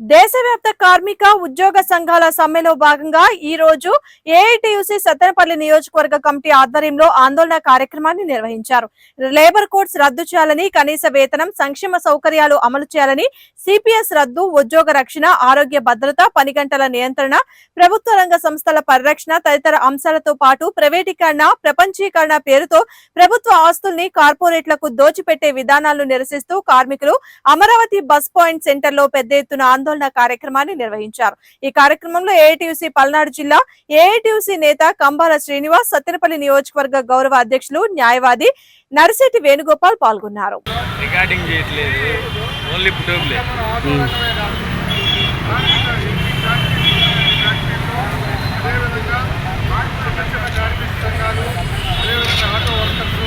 దేశవ్యాప్త కార్మిక ఉద్యోగ సంఘాల సమ్మెలో భాగంగా ఈ రోజు ఏఐటియుసి సత్తెనపల్లి నియోజకవర్గ కమిటీ ఆధ్వర్యంలో ఆందోళన కార్యక్రమాన్ని నిర్వహించారు. లేబర్ కోడ్స్ రద్దు చేయాలని కనీస వేతనం సంక్షేమ సౌకర్యాలు అమలు చేయాలని సిపిఎస్ రద్దు ఉద్యోగ రక్షణ ఆరోగ్య భద్రత పని గంటల నియంత్రణ ప్రభుత్వ రంగ సంస్థల పరిరక్షణ తదితర అంశాలతో పాటు ప్రైవేటీకరణ ప్రపంచీకరణ పేరుతో ప్రభుత్వ ఆస్తుల్ని కార్పొరేట్లకు దోచిపెట్టే విధానాలను నిరసిస్తూ కార్మికులు అమరావతి బస్ పాయింట్ సెంటర్లో పెద్ద ఎత్తున ఆందోళన కార్యక్రమాన్ని నిర్వహించారు. ఈ కార్యక్రమంలో ఏఐటియుసి పల్నాడు జిల్లా ఏఐటియుసి నేత కంబాల శ్రీనివాస్ సత్తెనపల్లి నియోజకవర్గ గౌరవ అధ్యక్షులు న్యాయవాది నరిశెట్టి వేణుగోపాల్ పాల్గొన్నారు. రికార్డింగ్ చేయట్లేదు. ఓన్లీ పుటోబ్లే అదేవిధంగా చిన్న చిన్న కార్మిక సంఘాలు